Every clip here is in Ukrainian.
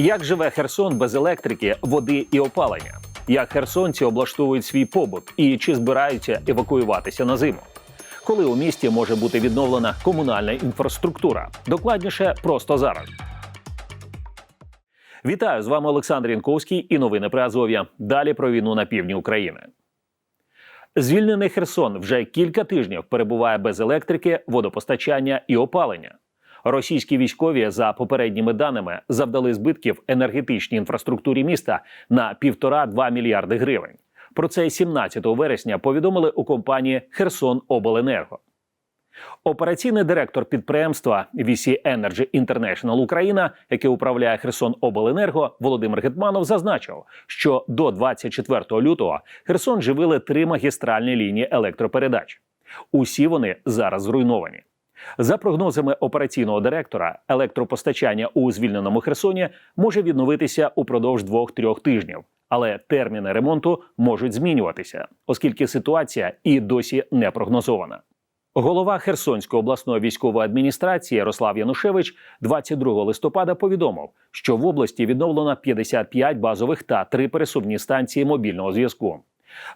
Як живе Херсон без електрики, води і опалення? Як херсонці облаштовують свій побут і чи збираються евакуюватися на зиму? Коли у місті може бути відновлена комунальна інфраструктура? Докладніше просто зараз. Вітаю з вами Олександр Янковський і новини про Азов'я. Далі про війну на півдні України. Звільнений Херсон вже кілька тижнів перебуває без електрики, водопостачання і опалення. Російські військові, за попередніми даними, завдали збитків енергетичній інфраструктурі міста на півтора-два мільярди гривень. Про це 17 вересня повідомили у компанії Херсон Обленерго. Операційний директор підприємства VC Energy International Україна, яке управляє Херсон Обленерго, Володимир Гетманов зазначив, що до 24 лютого Херсон живили три магістральні лінії електропередач. Усі вони зараз зруйновані. За прогнозами операційного директора, електропостачання у звільненому Херсоні може відновитися упродовж двох-трьох тижнів, але терміни ремонту можуть змінюватися, оскільки ситуація і досі не прогнозована. Голова Херсонської обласної військової адміністрації Ярослав Янушевич 22 листопада повідомив, що в області відновлено 55 базових та 3 пересувні станції мобільного зв'язку.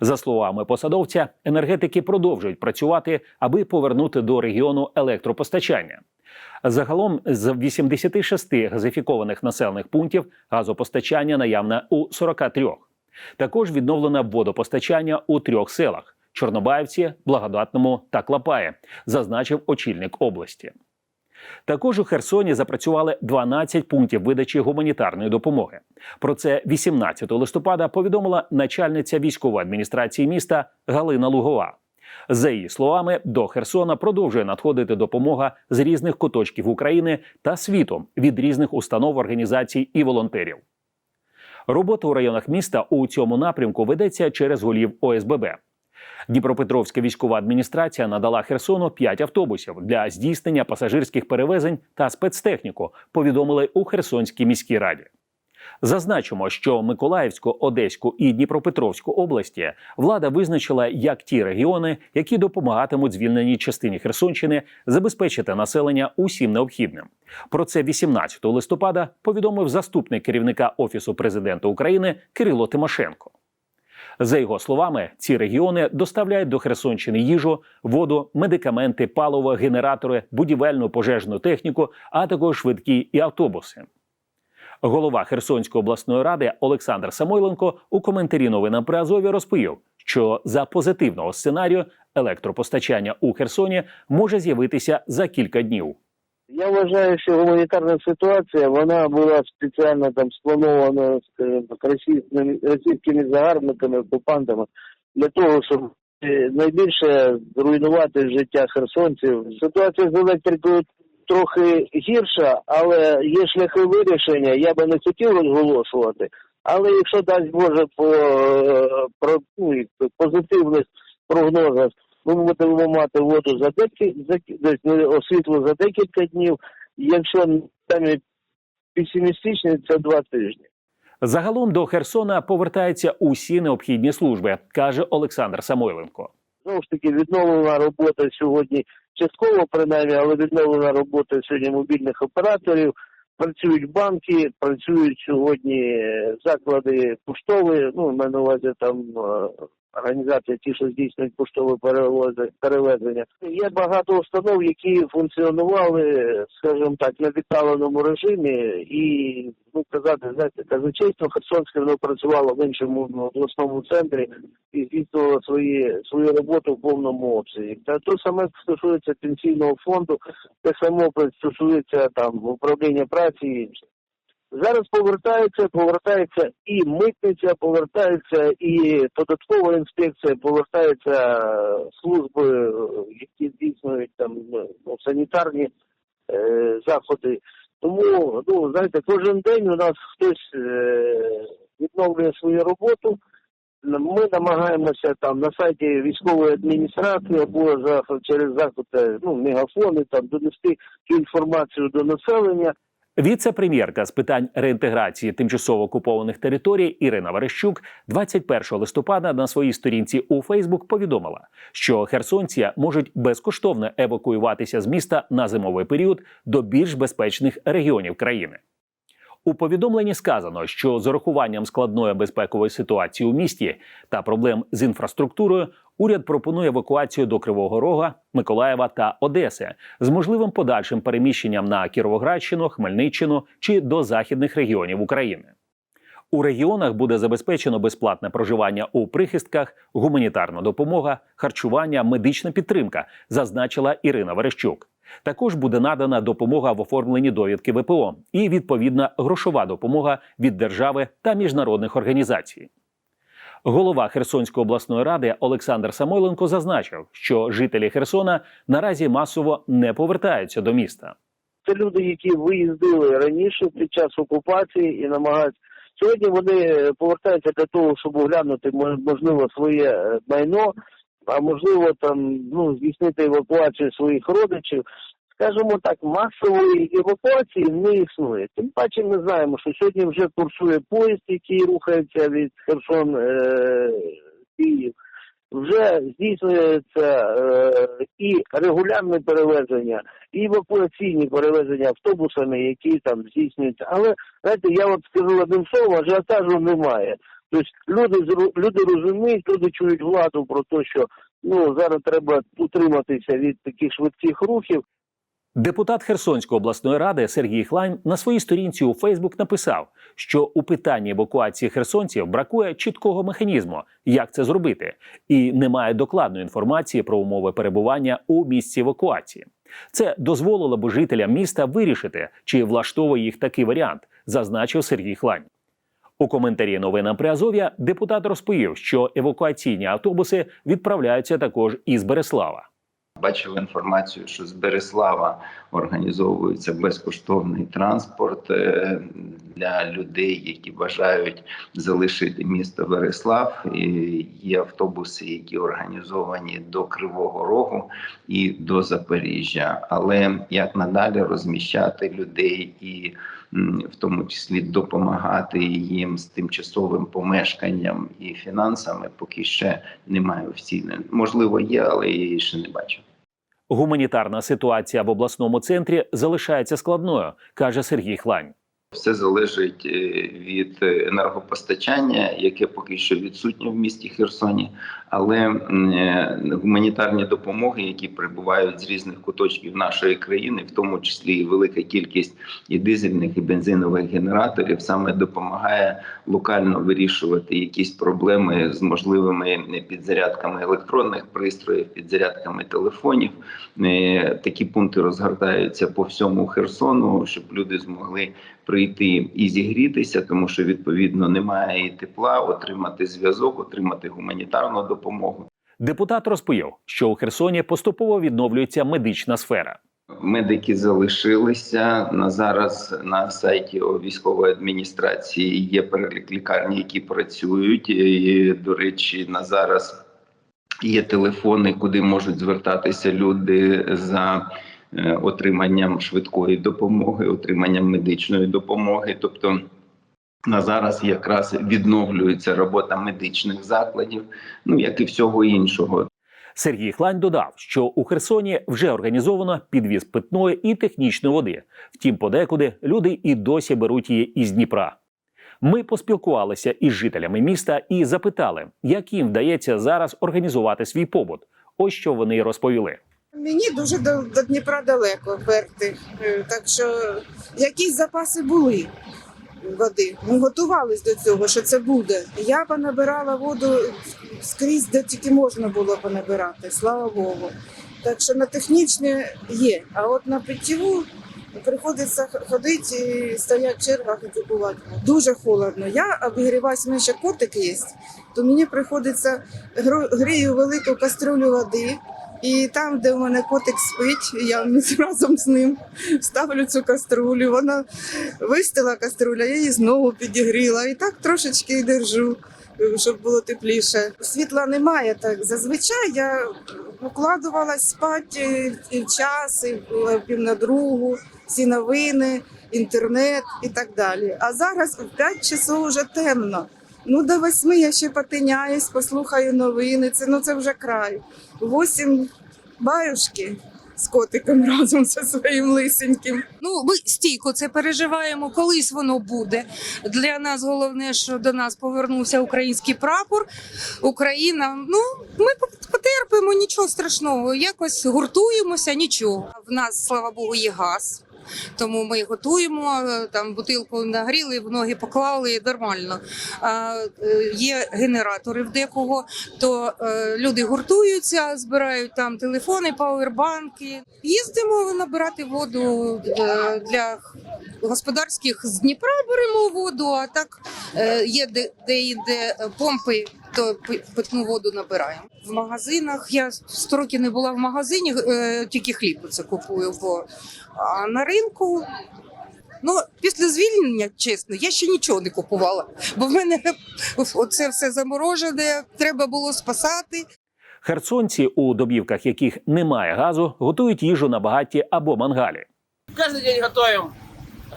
За словами посадовця, енергетики продовжують працювати, аби повернути до регіону електропостачання. Загалом з 86 газифікованих населених пунктів газопостачання наявне у 43. Також відновлено водопостачання у трьох селах: Чорнобаївці, Благодатному та Клапає, зазначив очільник області. Також у Херсоні запрацювали 12 пунктів видачі гуманітарної допомоги. Про це 18 листопада повідомила начальниця військової адміністрації міста Галина Лугова. За її словами, до Херсона продовжує надходити допомога з різних куточків України та світу від різних установ, організацій і волонтерів. Робота у районах міста у цьому напрямку ведеться через голів ОСББ. Дніпропетровська військова адміністрація надала Херсону 5 автобусів для здійснення пасажирських перевезень та спецтехніку. Повідомили у Херсонській міській раді. Зазначимо, що Миколаївську, Одеську і Дніпропетровську області влада визначила як ті регіони, які допомагатимуть звільненій частині Херсонщини забезпечити населення усім необхідним. Про це 18 листопада повідомив заступник керівника офісу президента України Кирило Тимошенко. За його словами, ці регіони доставляють до Херсонщини їжу, воду, медикаменти, паливо, генератори, будівельну пожежну техніку, а також швидкі і автобуси. Голова Херсонської обласної ради Олександр Самойленко у коментарі новинам при Азові розповів, що за позитивного сценарію електропостачання у Херсоні може з'явитися за кілька днів. Я вважаю, що гуманітарна ситуація вона була спеціально там спланована скажімо так, російськими, російськими загарбниками, окупантами для того, щоб е, найбільше зруйнувати життя херсонців. Ситуація з електрикою трохи гірша, але є шляхи вирішення. Я би не хотів розголошувати. Але якщо дасть Боже по, е, про ну, позитивних прогнозах, ми будемо мати воду за декілька за освітло за декілька днів. Якщо самі песимістичні, це два тижні. Загалом до Херсона повертаються усі необхідні служби, каже Олександр Самойленко. Знову ж таки, відновлена робота сьогодні частково, принаймні, але відновлена робота сьогодні мобільних операторів. Працюють банки, працюють сьогодні заклади поштові. Ну, маю на увазі там організації, ті, що здійснюють поштове перевезення. Є багато установ, які функціонували, скажімо так, на віддаленому режимі, і ну казати, знаєте, казначейство Херсонське воно працювало в іншому обласному центрі і здійснювало свої свою роботу в повному обсязі. Та то саме стосується пенсійного фонду, те саме стосується там управління праці. Зараз повертається, повертається і митниця, повертається і податкова інспекція, повертаються е, служби, які здійснюють там ну, санітарні е, заходи. Тому, ну знаєте, кожен день у нас хтось е, відновлює свою роботу. Ми намагаємося там на сайті військової адміністрації або за через заходи, ну мегафони там донести цю інформацію до населення. Віце-прем'єрка з питань реінтеграції тимчасово окупованих територій Ірина Верещук 21 листопада на своїй сторінці у Фейсбук повідомила, що херсонці можуть безкоштовно евакуюватися з міста на зимовий період до більш безпечних регіонів країни. У повідомленні сказано, що з урахуванням складної безпекової ситуації у місті та проблем з інфраструктурою уряд пропонує евакуацію до Кривого Рога, Миколаєва та Одеси з можливим подальшим переміщенням на Кіровоградщину, Хмельниччину чи до західних регіонів України. У регіонах буде забезпечено безплатне проживання у прихистках, гуманітарна допомога, харчування, медична підтримка, зазначила Ірина Верещук. Також буде надана допомога в оформленні довідки ВПО і відповідна грошова допомога від держави та міжнародних організацій. Голова Херсонської обласної ради Олександр Самойленко зазначив, що жителі Херсона наразі масово не повертаються до міста. Це люди, які виїздили раніше під час окупації і намагаються. Сьогодні вони повертаються для того, щоб оглянути мо- можливо своє е, майно, а можливо там ну здійснити евакуацію своїх родичів. Скажімо так, масової евакуації не існує. Тим паче ми знаємо, що сьогодні вже курсує поїзд, який рухається від Херсон е- Київ. Вже здійснюється е- і регулярне перевезення, і евакуаційні перевезення автобусами, які там здійснюються. Але знаєте, я от скажу одним словом, ажіотажу немає. Тобто люди люди розуміють, люди чують владу про те, що ну зараз треба утриматися від таких швидких рухів. Депутат Херсонської обласної ради Сергій Хлань на своїй сторінці у Фейсбук написав, що у питанні евакуації херсонців бракує чіткого механізму, як це зробити, і немає докладної інформації про умови перебування у місці евакуації. Це дозволило б жителям міста вирішити, чи влаштовує їх такий варіант, зазначив Сергій Хлань. У коментарі новинам Приазов'я депутат розповів, що евакуаційні автобуси відправляються також із Береслава. Бачив інформацію, що з Береслава організовується безкоштовний транспорт е, для людей, які бажають залишити місто Береслав. І є автобуси, які організовані до Кривого Рогу і до Запоріжжя. Але як надалі розміщати людей і в тому числі допомагати їм з тимчасовим помешканням і фінансами, поки ще немає офіційної. Можливо, є, але я її ще не бачу. Гуманітарна ситуація в обласному центрі залишається складною, каже Сергій Хлань. Все залежить е, від енергопостачання, яке поки що відсутнє в місті Херсоні, але е, гуманітарні допомоги, які прибувають з різних куточків нашої країни, в тому числі і велика кількість і дизельних, і бензинових генераторів, саме допомагає локально вирішувати якісь проблеми з можливими підзарядками електронних пристроїв, підзарядками телефонів. Е, Такі пункти розгортаються по всьому Херсону, щоб люди змогли прийти і зігрітися, тому що відповідно немає і тепла, отримати зв'язок, отримати гуманітарну допомогу. Депутат розповів, що у Херсоні поступово відновлюється медична сфера. Медики залишилися на зараз на сайті військової адміністрації. Є перелік лікарні, які працюють. І, до речі, на зараз є телефони, куди можуть звертатися люди за отриманням швидкої допомоги, отриманням медичної допомоги. Тобто на зараз якраз відновлюється робота медичних закладів, ну як і всього іншого. Сергій Хлань додав, що у Херсоні вже організовано підвіз питної і технічної води. Втім, подекуди люди і досі беруть її із Дніпра. Ми поспілкувалися із жителями міста і запитали, як їм вдається зараз організувати свій побут. Ось що вони розповіли. Мені дуже до, до Дніпра далеко берти, Е, так що якісь запаси були води. Ми готувалися до цього, що це буде. Я понабирала воду скрізь, де тільки можна було понабирати, слава Богу. Так що на технічне є, а от на питтєву приходиться ходити і стоять в чергах і купувати. Дуже холодно. Я обігріваюся, мене ще котик є, то мені приходиться грію велику кастрюлю води. І там, де у мене котик спить, я разом з ним ставлю цю каструлю. Вона вистила кастрюля, я її знову підігріла. І так трошечки держу, е, щоб було тепліше. Світла немає. Так зазвичай я укладувалась спати і в час, і в пів на другу, всі новини, інтернет і так далі. А зараз в 5 часов вже темно. Ну, до восьми я ще потиняюсь, послухаю новини. Це ну це вже край. Восім баюшки, з котиком разом зі своїм лисеньким. Ну, ми стійко це переживаємо. Колись воно буде. Для нас головне, що до нас повернувся український прапор. Україна. Ну, ми потерпимо, нічого страшного. Якось гуртуємося, нічого. В нас, слава Богу, є газ. Тому ми готуємо е, там бутилку нагріли, в ноги поклали нормально. А е, є генератори в декого, то е, люди гуртуються, збирають там телефони, пауербанки. Їздимо набирати воду для господарських з Дніпра беремо воду, а так є де, де йде помпи, то питну воду набираємо. В магазинах я 100 років не була в магазині, е, тільки хліб це купую. Бо а на ринку. Ну, після звільнення, чесно, я ще нічого не купувала, бо в мене оце все заморожене, треба було спасати. Херсонці, у домівках яких немає газу, готують їжу на багатті або мангалі. Каждый день готовим.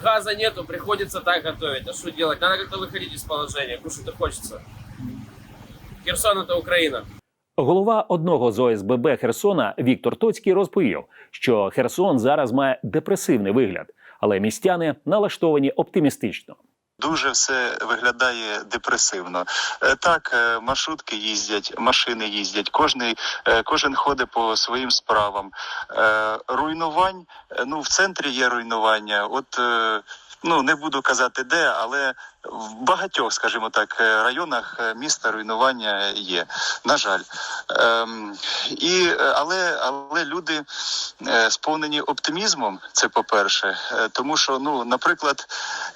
Газа нету, приходится так готовить. А что делать? Надо как-то выходить из положения. Кушать-то хочется. Херсон это Украина. Голова одного з ОСББ Херсона Віктор Тоцький розповів, що Херсон зараз має депресивний вигляд, але містяни налаштовані оптимістично. Дуже все виглядає депресивно. Е, Так, е, маршрутки їздять, машини їздять, кожний, е, кожен ходить по своїм справам. Руйнувань, ну в центрі є руйнування. От е, ну не буду казати де, але в багатьох, скажімо так, е, районах е, міста руйнування є. На жаль. Ем, і, е, але, але люди е, сповнені оптимізмом, це по-перше, Е, тому що, ну, наприклад,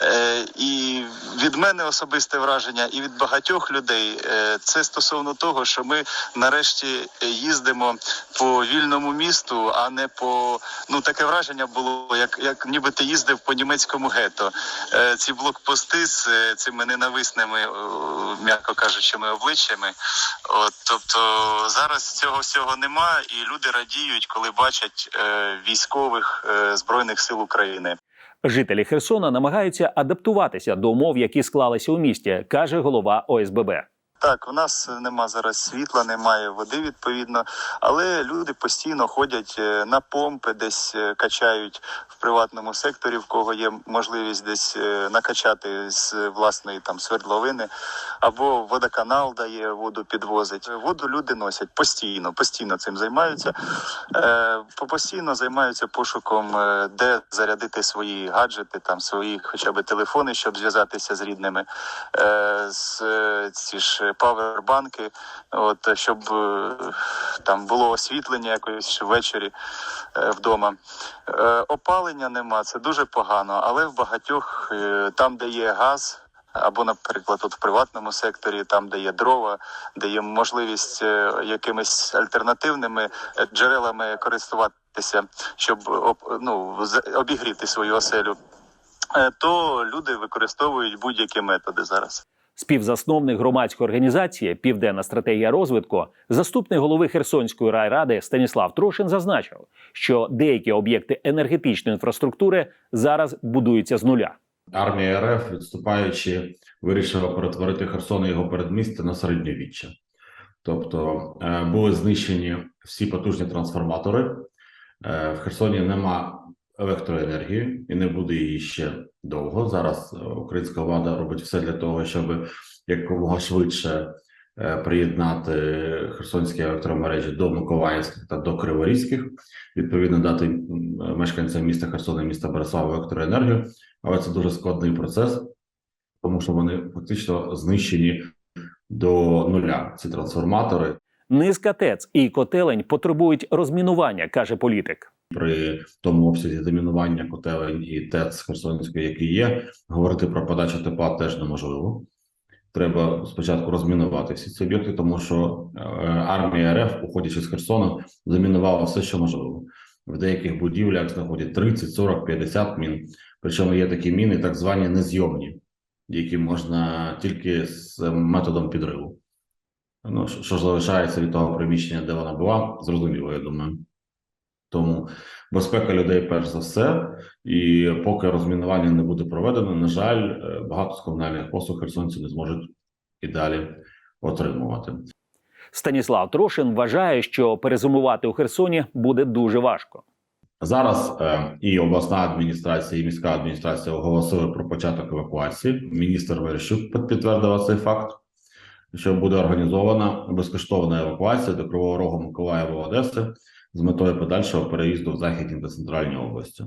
Е, і від мене особисте враження, і від багатьох людей е, це стосовно того, що ми нарешті їздимо по вільному місту, а не по ну таке враження було, як, як ніби ти їздив по німецькому гетто. Е, Ці блокпости з е, цими ненависними, е, м'яко кажучими, обличчями. От, тобто зараз цього всього нема, і люди радіють, коли бачать е, військових е, збройних сил України. Жителі Херсона намагаються адаптуватися до умов, які склалися у місті, каже голова ОСББ. Так, у нас нема зараз світла, немає води відповідно, але люди постійно ходять е, на помпи, десь е, качають в приватному секторі, в кого є можливість десь е, накачати з власної там свердловини, або водоканал дає воду, підвозить. Воду люди носять постійно, постійно цим займаються. Постійно займаються пошуком, де зарядити свої гаджети, там свої хоча б телефони, щоб зв'язатися з рідними. Ці ж павербанки, от щоб е, там було освітлення якось ввечері е, вдома. Е, опалення нема, це дуже погано, але в багатьох там, де є газ. Або, наприклад, от в приватному секторі, там де є дрова, де є можливість якимись альтернативними джерелами користуватися, щоб ну, обігріти свою оселю, то люди використовують будь-які методи зараз. Співзасновник громадської організації Південна стратегія розвитку, заступник голови Херсонської райради Станіслав Трошин зазначив, що деякі об'єкти енергетичної інфраструктури зараз будуються з нуля. Армія РФ, відступаючи, вирішила перетворити Херсон і його передмістя на середньовіччя. Тобто е, були знищені всі потужні трансформатори. Е, В Херсоні нема електроенергії і не буде її ще довго. Зараз е, українська влада робить все для того, щоб якомога швидше е, приєднати херсонські електромережі до Миколаївських та до Криворізьких, відповідно дати мешканцям міста Херсона і міста Борислава електроенергію але це дуже складний процес, тому що вони фактично знищені до нуля. Ці трансформатори Низка ТЕЦ і котелень потребують розмінування, каже політик. При тому обсязі замінування котелень і ТЕЦ Херсонської, які є, говорити про подачу тепла теж неможливо. Треба спочатку розмінувати всі ці об'єкти, тому що е, армія РФ, уходячи з Херсону, замінувала все, що можливо. В деяких будівлях знаходять 30, 40, 50 мін. Причому є такі міни, так звані незйомні, які можна тільки з методом підриву. Ну, що ж залишається від того приміщення, де вона була, зрозуміло, я думаю. Тому безпека людей перш за все, і поки розмінування не буде проведено, на жаль, е, багато з комунальних послуг херсонці не зможуть і далі отримувати. Станіслав Трошин вважає, що перезимувати у Херсоні буде дуже важко. Зараз е, і обласна адміністрація, і міська адміністрація оголосили про початок евакуації. Міністр Верещук під- підтвердила цей факт, що буде організована безкоштовна евакуація до Кривого Рогу Миколаєва Одеси з метою подальшого переїзду в західні та центральні області.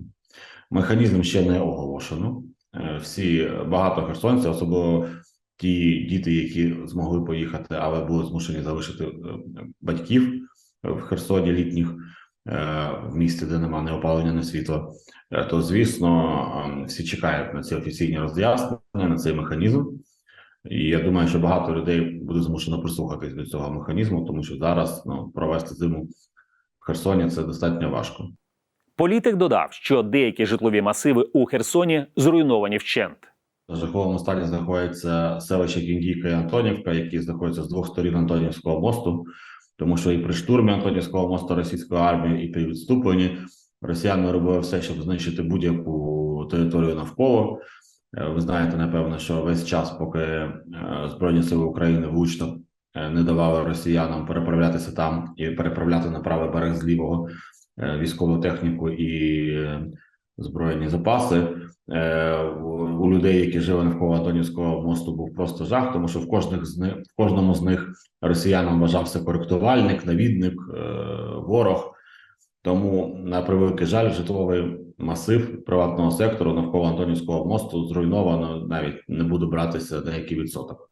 Механізм ще не оголошено. Е, Всі багато херсонців, особливо ті діти, які змогли поїхати, але були змушені залишити е, батьків в Херсоні літніх е, в місті, де немає опалення, ні світла, то звісно е, всі чекають на ці офіційні роз'яснення, на цей механізм. І я думаю, що багато людей буде змушено прислухатись до цього механізму, тому що зараз ну, провести зиму в Херсоні це достатньо важко. Політик додав, що деякі житлові масиви у Херсоні зруйновані вщент. В жахливому стані знаходиться селище Кіндійка і Антонівка, які знаходяться з двох сторін Антонівського мосту, тому що і при штурмі Антонівського мосту російської армії, і при відступленні росіяни робили все, щоб знищити будь-яку територію навколо. Е, Ви знаєте, напевно, що весь час, поки е, Збройні сили України влучно не давали росіянам переправлятися там і переправляти на правий берег з лівого е, військову техніку і е, збройні запаси. Е, у людей, які жили навколо Антонівського мосту, був просто жах, тому що в кожних з них в кожному з них росіянам вважався коректувальник, навідник, е, ворог. Тому на превеликий жаль, житловий масив приватного сектору навколо Антонівського мосту зруйновано. Навіть не буду братися на який відсоток.